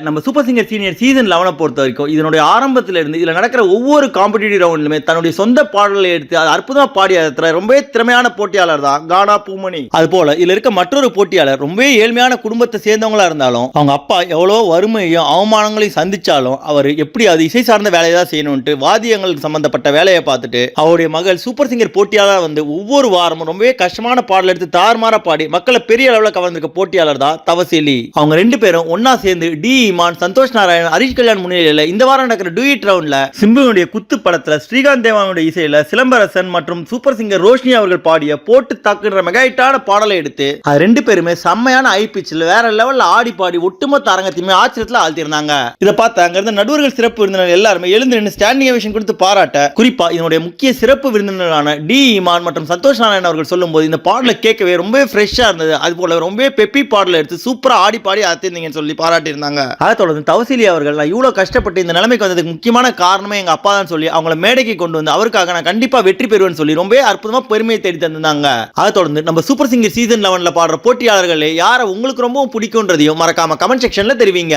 நம்ம super singer senior season லெவனை பொறுத்த வரைக்கும் இதனுடைய ஆரம்பத்தில் இருந்து இதில் நடக்கிற ஒவ்வொரு காம்படிட்டிவ் ரவுண்ட்லுமே தன்னுடைய சொந்த பாடலை எடுத்து அது அற்புதமாக பாடி அதுல ரொம்பவே திறமையான போட்டியாளர் தான் கானா பூமணி. அது போல இதில் இருக்க மற்றொரு போட்டியாளர் ரொம்பவே ஏழ்மையான குடும்பத்தை சேர்ந்தவங்களா இருந்தாலும் அவங்க அப்பா எவ்வளோ வறுமையும் அவமானங்களையும் சந்திச்சாலும் அவர் எப்படி அது இசை சார்ந்த வேலையை தான் செய்யணும்ட்டு வாதியங்களுக்கு சம்பந்தப்பட்ட வேலையை பார்த்துட்டு அவருடைய மகள் சூப்பர் சிங்கர் போட்டியாளர் வந்து ஒவ்வொரு வாரமும் ரொம்பவே கஷ்டமான பாடல் எடுத்து தாறுமாறா பாடி மக்களை பெரிய அளவில் கவர்ந்திருக்க போட்டியாளர் தான் தவசீலி. அவங்க ரெண்டு பேரும் ஒன்னா சேர்ந்து டி இமான் சந்தோஷ் நாராயண் ஹரிஷ் கல்யாண் முன்னிலையில் இந்த வாரம் நடக்கிற டூயிட் ரவுண்ட்ல சிம்புவனுடைய குத்து படத்துல ஸ்ரீகாந்த் தேவானுடைய இசையில சிலம்பரசன் மற்றும் சூப்பர் சிங்கர் ரோஷினி அவர்கள் பாடிய போட்டு தாக்குன்ற மெகாயிட்டான பாடலை எடுத்து அது ரெண்டு பேருமே செம்மையான ஐ பிச்சில் வேற லெவல்ல ஆடி பாடி ஒட்டுமொத்த அரங்கத்தையுமே ஆச்சரியத்துல ஆழ்த்திருந்தாங்க இதை பார்த்து அங்க இருந்த நடுவர்கள் சிறப்பு விருந்தினர் எல்லாருமே எழுந்து நின்று ஸ்டாண்டிங் விஷயம் கொடுத்து பாராட்ட குறிப்பா இதனுடைய முக்கிய சிறப்பு விருந்தினரான டி இமான் மற்றும் சந்தோஷ் நாராயண் அவர்கள் சொல்லும்போது இந்த பாடலை கேட்கவே ரொம்பவே ஃப்ரெஷ்ஷா இருந்தது. அது போல ரொம்பவே பெப்பி பாடலை எடுத்து சூப்பரா ஆடி பாடி ஆத்திருந்தீங்கன்னு சொல்லி பாராட்டியிருந்தாங்க. அதை தொடர்ந்து தவசிலி அவர்கள் நான் இவ்வளோ கஷ்டப்பட்டு இந்த நிலைமைக்கு வந்ததுக்கு முக்கியமான காரணமே எங்கள் அப்பா தான் சொல்லி அவங்கள மேடைக்கு கொண்டு வந்து அவருக்காக நான் கண்டிப்பாக வெற்றி பெறுவேன்னு சொல்லி ரொம்பவே அற்புதமாக பெருமையை தேடி தந்திருந்தாங்க. அதை தொடர்ந்து நம்ம சூப்பர் சிங்கர் சீசன் லெவனில் பாடுற போட்டியாளர்களே யாரை உங்களுக்கு ரொம்பவும் பிடிக்கும்ன்றதையும் மறக்காம கமெண்ட் செக்ஷனில் தெரிவிங்க.